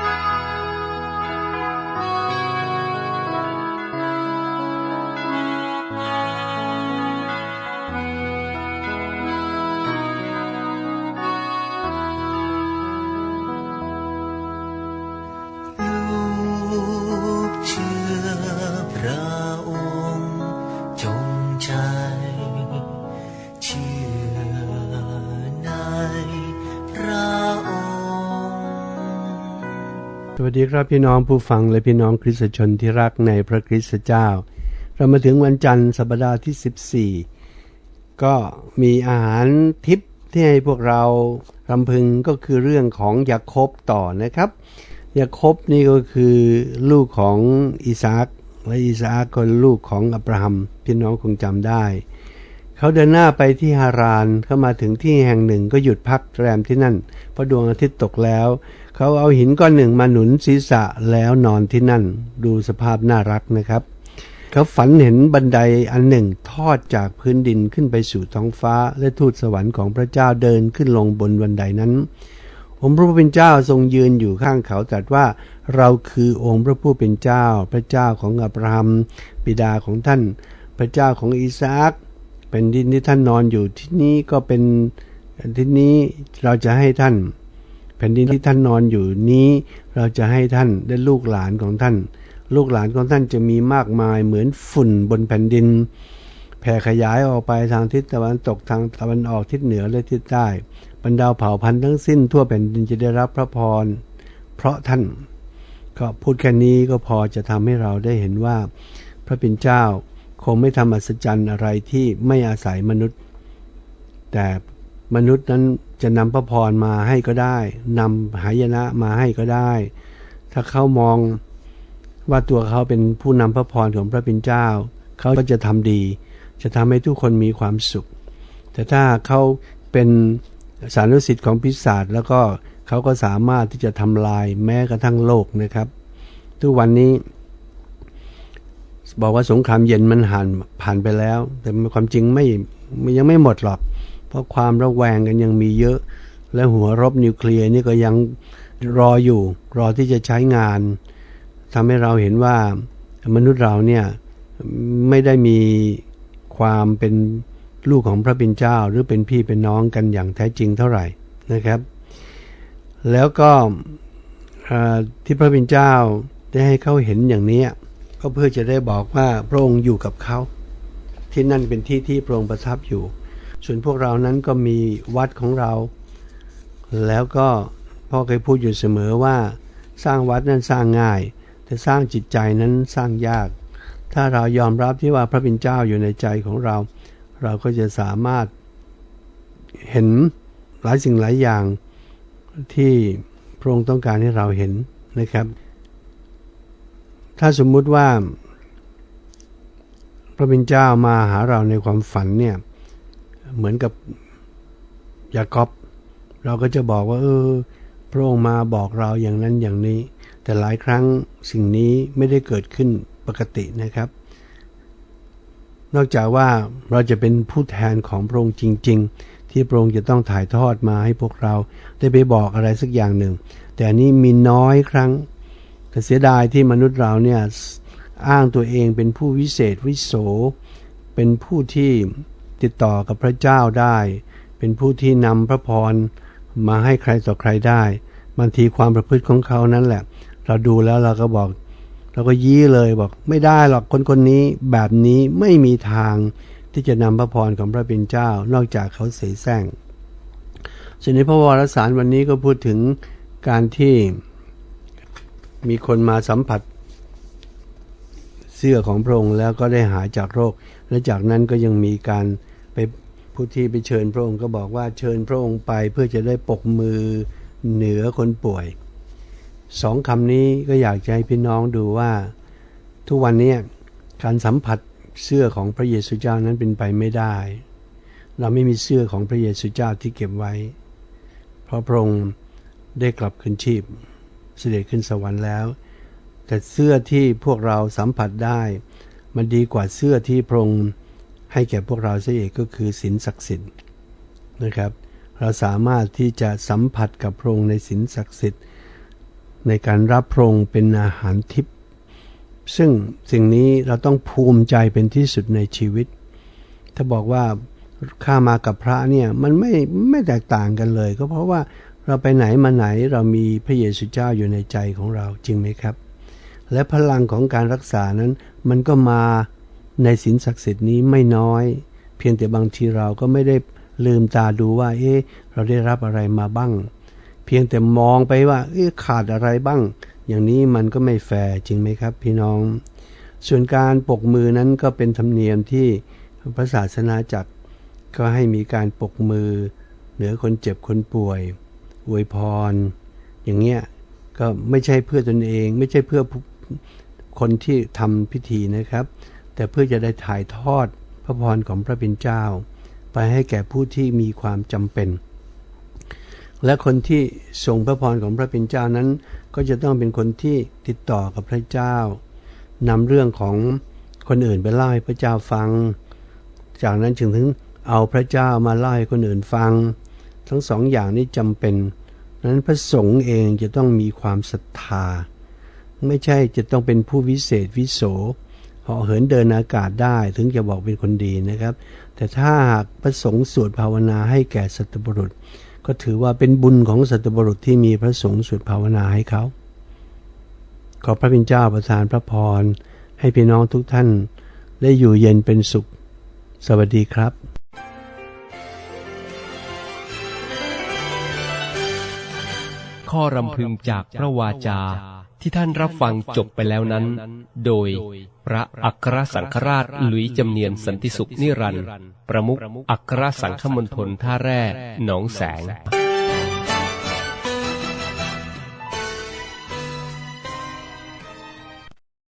Bye. วัสดีครับพี่น้องผู้ฟังและพี่น้องคริสตชนที่รักในพระคริสตเจ้า เรามาถึงวันจันทร์สัปดาห์ที่ 14 ก็มีอาหารทิพย์ที่ให้พวกเรารำพึงก็คือเรื่องของยาคบต่อนะครับ ยาคบนี่ก็คือลูกของอิสาคและอิสาคก็ลูกของอับราฮัมพี่น้องคงจำได้ เขาเดินหน้าไปที่ฮารานเข้ามาถึงที่แห่งหนึ่งก็หยุดพักแรมที่นั่น เพราะดวงอาทิตย์ตกแล้ว เขาเอาหินก้อนหนึ่งมาหนุนศีรษะแล้วนอนที่นั่น ดูสภาพน่ารักนะครับเขาฝันเห็นบันไดอันหนึ่งทอดจากพื้นดินขึ้นไปสู่ท้องฟ้า และทูตสวรรค์ของพระเจ้าเดินขึ้นลงบนบันไดนั้น องค์พระผู้เป็นเจ้าทรงยืนอยู่ข้างเขาตรัสว่าเราคือองค์พระผู้เป็นเจ้า พระเจ้าของอับราฮัมบิดาของท่าน พระเจ้าของอิสาค เป็นดินที่ท่านนอนอยู่ที่นี้ก็เป็นที่นี้เราจะให้ท่าน แผ่นดินที่ท่านนอนอยู่นี้ เราจะให้ท่านได้ลูกหลานของท่าน ลูกหลานของท่านจะมีมากมายเหมือนฝุ่นบนแผ่นดิน แผ่ขยายออกไปทางทิศตะวันตกทางตะวันออกทิศเหนือและทิศใต้บรรดาเผ่าพันธุ์ทั้งสิ้นทั่วแผ่นดินจะได้รับพระพร เพราะท่าน ก็พูดแค่นี้ก็พอจะทำให้เราได้เห็นว่า พระเป็นเจ้า คงไม่ทำอัศจรรย์อะไรที่ไม่อาศัยมนุษย์ แต่มนุษย์นั้นจะนำพระพรมาให้ก็ได้นำหายนะมาให้ก็ได้ ถ้าเขามองว่าตัวเขาเป็นผู้นำพระพรของพระเป็นเจ้า เขาก็จะทำดี จะทำให้ทุกคนมีความสุข แต่ถ้าเขาเป็นสารุสิทธิ์ของพิศาจแล้วก็เขาก็สามารถที่จะทำลายแม้กระทั่งโลกนะครับ ทุกวันนี้ บอกว่าสงครามเย็นมันผ่านผ่านไปแล้ว แต่ความจริงไม่ยังไม่หมดหรอก เพราะความระแวงกันยังมีเยอะ และหัวรบนิวเคลียร์นี่ก็ยังรออยู่ รอที่จะใช้งานทำให้เราเห็นว่ามนุษย์เราเนี่ยไม่ได้มีความเป็นลูกของพระบินเจ้า หรือเป็นพี่เป็นน้องกันอย่างแท้จริงเท่าไหร่นะครับ แล้วก็ที่พระบินเจ้าได้ให้เขาเห็นอย่างนี้ ก็เพื่อจะได้บอกว่าพระองค์อยู่กับเขา ที่นั่นเป็นที่ที่พระองค์ประทับอยู่ ส่วนพวกเรานั้นก็มีวัดของเรา แล้วก็พ่อเคยพูดอยู่เสมอว่า สร้างวัดนั้นสร้างง่าย แต่สร้างจิตใจนั้นสร้างยาก ถ้าเรายอมรับที่ว่าพระบินเจ้าอยู่ในใจของเรา เราก็จะสามารถเห็นหลายสิ่งหลายอย่างที่พระองค์ต้องการให้เราเห็นนะครับ ถ้าสมมุติว่า พระบิดาเจ้ามาหาเราในความฝันเนี่ย เหมือนกับยากอบ เราก็จะบอกว่า เออ พระองค์มาบอกเราอย่างนั้นอย่างนี้ แต่หลายครั้งสิ่งนี้ไม่ได้เกิดขึ้นปกตินะครับ นอกจากว่าเราจะเป็นผู้แทนของพระองค์จริง ๆ ที่พระองค์จะต้องถ่ายทอดมาให้พวกเรา ได้ไปบอกอะไรสักอย่างหนึ่ง แต่อันนี้มีน้อยครั้ง แต่เสียดายที่มนุษย์เราเนี่ยอ้างตัวเองเป็นผู้วิเศษวิโส เป็นผู้ที่ติดต่อกับพระเจ้าได้ เป็นผู้ที่นำพระพรมาให้ใครต่อใครได้บางทีความประพฤติของเขานั้นแหละ เราดูแล้วเราก็บอก เราก็ยี้เลยบอก ไม่ได้หรอกคนคนนี้แบบนี้ไม่มีทางที่จะนำพระพรของพระเป็นเจ้า นอกจากเขาเสแสร้งส่วนในพระวรสารวันนี้ก็พูดถึงการที่ มีคนมาสัมผัส เสื้อของพระองค์แล้วก็ได้หายจากโรค และจากนั้นก็ยังมีการไปผู้ที่ไปเชิญพระองค์ก็บอกว่าเชิญพระองค์ไปเพื่อจะได้ปกมือเหนือคนป่วยสองคำนี้ก็อยากจะให้พี่น้องดูว่า ทุกวันนี้การสัมผัสเสื้อของพระเยซูเจ้านั้นเป็นไปไม่ได้ เราไม่มีเสื้อของพระเยซูเจ้าที่เก็บไว้ เพราะพระองค์ได้กลับคืนชีพ เสด็จขึ้นสวรรค์แล้ว แต่เสื้อที่พวกเราสัมผัสได้ มันดีกว่าเสื้อที่พระองค์ให้แก่พวกเราเสียเองก็คือศีลศักดิ์สิทธิ์นะครับ เราสามารถที่จะสัมผัสกับพระองค์ในศีลศักดิ์สิทธิ์ในการรับพระองค์เป็นอาหารทิพย์ซึ่งสิ่งนี้เราต้องภูมิใจเป็นที่สุดในชีวิต ถ้าบอกว่าข้ามากับพระเนี่ยมันไม่ไม่แตกต่างกันเลย ก็เพราะว่า เราไปไหนมาไหนเรามีพระเยซูเจ้าอยู่ในใจของเราจริงไหมครับ และพลังของการรักษานั้นมันก็มาในศีลศักดิ์สิทธิ์นี้ไม่น้อย เพียงแต่บางทีเราก็ไม่ได้ลืมตาดูว่า เอ๊ะเราได้รับอะไรมาบ้าง เพียงแต่มองไปว่า เอ๊ะขาดอะไรบ้าง อย่างนี้มันก็ไม่แฟร์จริงไหมครับ พี่น้อง ส่วนการปกมือนั้นก็เป็นธรรมเนียมที่พระศาสนาจักรก็ให้มีการปกมือ เหนือคนเจ็บคนป่วย อวยพร อย่างเงี้ยก็ไม่ใช่เพื่อตนเอง ไม่ใช่เพื่อคนที่ทำพิธีนะครับ แต่เพื่อจะได้ถ่ายทอดพระพรของพระเป็นเจ้า ไปให้แก่ผู้ที่มีความจำเป็น และคนที่ส่งพระพรของพระเป็นเจ้านั้น ก็จะต้องเป็นคนที่ติดต่อกับพระเจ้านำเรื่องของคนอื่นไปเล่าให้พระเจ้าฟัง จากนั้นจึงถึงเอาพระเจ้ามาเล่าให้คนอื่นฟัง ทั้งสองอย่างนี้จำเป็น นั้นพระสงฆ์เองจะต้องมีความศรัทธา ไม่ใช่จะต้องเป็นผู้วิเศษวิโสเหาะเหินเดินอากาศได้ ถึงจะบอกเป็นคนดีนะครับ แต่ถ้าหากพระสงฆ์สวดภาวนาให้แก่สัตบุรุษ ก็ถือว่าเป็นบุญของสัตบุรุษที่มีพระสงฆ์สวดภาวนาให้เขา ขอพระบิณเจ้าประทานพระพรให้พี่น้องทุกท่านได้อยู่เย็นเป็นสุข สวัสดีครับ ข้อรำพึงจากพระวาจาที่ท่านรับฟังจบไปแล้วนั้น โดยพระอัครสังฆราชหลุยจำเนียนสันติสุขนิรันดร์ประมุขอัครสังฆมณฑลท่าแร่หนองแสง